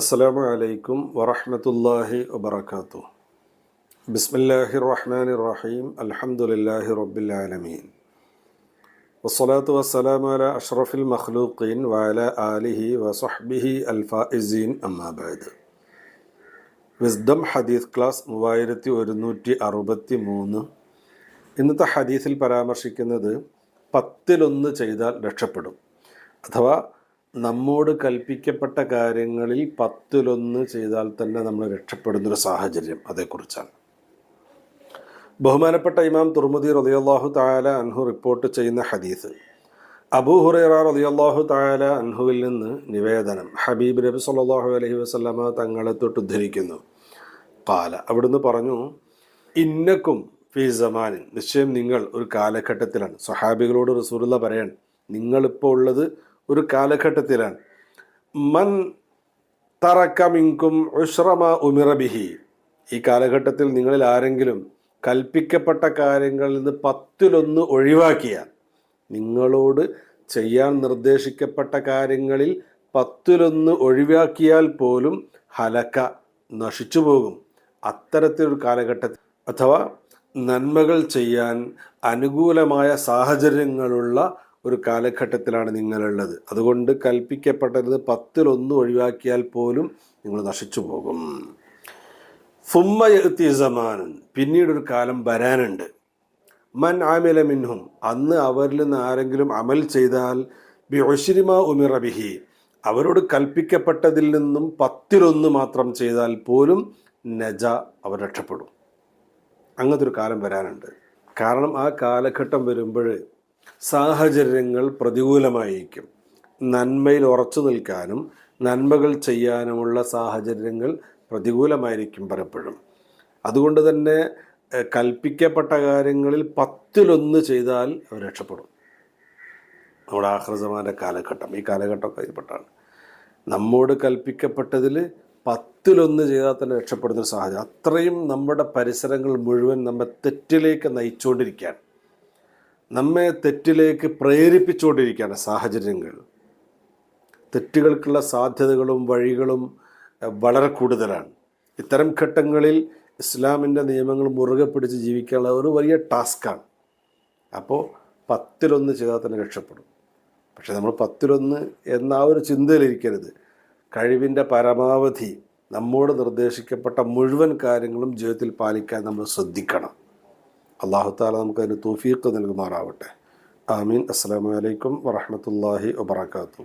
അസ്സലാമു അലൈക്കും വറഹ്മത്തുള്ളാഹി വബറകാതുഹു ബിസ്മില്ലാഹിർ റഹ്മാനിർ റഹീം അൽഹംദുലില്ലാഹി റബ്ബിൽ ആലമീൻ വസ്സലാത്തു വസ്സലാമു അലാ അഷ്റഫിൽ മഖ്ലൂഖീൻ വഅലാ ആലിഹി വസഹ്ബിഹി അൽ അമ്മാബാദ് വിസ്ഡം ഹദീസ് ക്ലാസ് മൂവായിരത്തി ഒരുന്നൂറ്റി അറുപത്തി മൂന്ന് ഇന്നത്തെ ഹദീസിൽ പരാമർശിക്കുന്നത് പത്തിലൊന്ന് ചെയ്താൽ രക്ഷപ്പെടും. അഥവാ നമ്മോട് കൽപ്പിക്കപ്പെട്ട കാര്യങ്ങളിൽ പത്തിലൊന്ന് ചെയ്താൽ തന്നെ നമ്മൾ രക്ഷപ്പെടുന്നൊരു സാഹചര്യം അതേക്കുറിച്ചാണ്. ബഹുമാനപ്പെട്ട ഇമാം തുർമുദി റളിയല്ലാഹു താല അൻഹു റിപ്പോർട്ട് ചെയ്യുന്ന ഹദീസ് അബൂ ഹുറൈറ റളിയല്ലാഹു താല അൻഹുവിൽ നിന്ന് നിവേദനം. ഹബീബ് നബി സല്ലാഹു അലഹി വസല്ലമ തങ്ങളെ തൊട്ട് ഉദ്ധരിക്കുന്നു. കാല അവിടുന്ന് പറഞ്ഞു ഇന്നക്കും ഫി സമാനിൻ. നിശ്ചയം നിങ്ങൾ ഒരു കാലഘട്ടത്തിലാണ്. സ്വഹാബികളോട് റസൂലുള്ള പറയാൻ നിങ്ങളിപ്പോൾ ഉള്ളത് ഒരു കാലഘട്ടത്തിലാണ്. മൻ തറക്കമിങ്കും ഉഷ്റമ ഉമിറബിഹി ഈ കാലഘട്ടത്തിൽ നിങ്ങളിൽ ആരെങ്കിലും കൽപ്പിക്കപ്പെട്ട കാര്യങ്ങളിൽ നിന്ന് പത്തിലൊന്ന് ഒഴിവാക്കിയാൽ നിങ്ങളോട് ചെയ്യാൻ നിർദ്ദേശിക്കപ്പെട്ട കാര്യങ്ങളിൽ പത്തിലൊന്ന് ഒഴിവാക്കിയാൽ പോലും ഹലക്ക നശിച്ചു പോകും. അത്തരത്തിലൊരു കാലഘട്ടത്തിൽ അഥവാ നന്മകൾ ചെയ്യാൻ അനുകൂലമായ സാഹചര്യങ്ങളുള്ള ഒരു കാലഘട്ടത്തിലാണ് നിങ്ങളുള്ളത്. അതുകൊണ്ട് കൽപ്പിക്കപ്പെട്ടത് പത്തിലൊന്ന് ഒഴിവാക്കിയാൽ പോലും നിങ്ങൾ നശിച്ചു പോകും. ഫുമ്മ എത്തി സമാനൻ പിന്നീട് ഒരു കാലം വരാനുണ്ട്. മൻ ആമില മിൻഹും. അന്ന് അവരിൽ നിന്ന് ആരെങ്കിലും അമൽ ചെയ്താൽ ബി ഒഷിരിമ ഉമിറബിഹി അവരോട് കൽപ്പിക്കപ്പെട്ടതിൽ നിന്നും പത്തിലൊന്ന് മാത്രം ചെയ്താൽ പോലും നജ അവർ രക്ഷപ്പെടും. അങ്ങനത്തെ ഒരു കാലം വരാനുണ്ട്. കാരണം ആ കാലഘട്ടം വരുമ്പോൾ സാഹചര്യങ്ങൾ പ്രതികൂലമായിരിക്കും നന്മയിൽ ഉറച്ചു നിൽക്കാനും നന്മകൾ ചെയ്യാനുമുള്ള സാഹചര്യങ്ങൾ പ്രതികൂലമായിരിക്കും പലപ്പോഴും. അതുകൊണ്ട് തന്നെ കൽപ്പിക്കപ്പെട്ട കാര്യങ്ങളിൽ പത്തിലൊന്ന് ചെയ്താൽ അവർ രക്ഷപ്പെടും. നമ്മുടെ ആഹ്രസമാന്റെ കാലഘട്ടം. ഈ കാലഘട്ടമൊക്കെ ഇതിൽപ്പെട്ടാണ് നമ്മോട് കൽപ്പിക്കപ്പെട്ടതിൽ പത്തിലൊന്ന് ചെയ്താൽ തന്നെ രക്ഷപ്പെടുന്ന സാഹചര്യം. അത്രയും നമ്മുടെ പരിസരങ്ങൾ മുഴുവൻ നമ്മെ തെറ്റിലേക്ക് നയിച്ചുകൊണ്ടിരിക്കുകയാണ്. നമ്മെ തെറ്റിലേക്ക് പ്രേരിപ്പിച്ചുകൊണ്ടിരിക്കുകയാണ് സാഹചര്യങ്ങൾ. തെറ്റുകൾക്കുള്ള സാധ്യതകളും വഴികളും വളരെ കൂടുതലാണ്. ഇത്തരം ഘട്ടങ്ങളിൽ ഇസ്ലാമിന്റെ നിയമങ്ങൾ മുറുകെ പിടിച്ച് ജീവിക്കാനുള്ള ഒരു വലിയ ടാസ്ക്കാണ്. അപ്പോൾ പത്തിലൊന്ന് ചെയ്താൽ തന്നെ രക്ഷപ്പെടും. പക്ഷേ നമ്മൾ പത്തിലൊന്ന് എന്ന ആ ഒരു ചിന്തയിലിരിക്കരുത് കഴിവിന്റെ പരമാവധി നമ്മോട് നിർദ്ദേശിക്കപ്പെട്ട മുഴുവൻ കാര്യങ്ങളും ജീവിതത്തിൽ പാലിക്കാൻ നമ്മൾ ശ്രദ്ധിക്കണം. അള്ളാഹു താല നമുക്ക് അതിന് തൗഫീഖ് നൽകുമാറാവട്ടെ. ആമീൻ. അസ്സാം വലൈക്കും വറഹമത്തല്ലാഹി വബർക്കാത്തു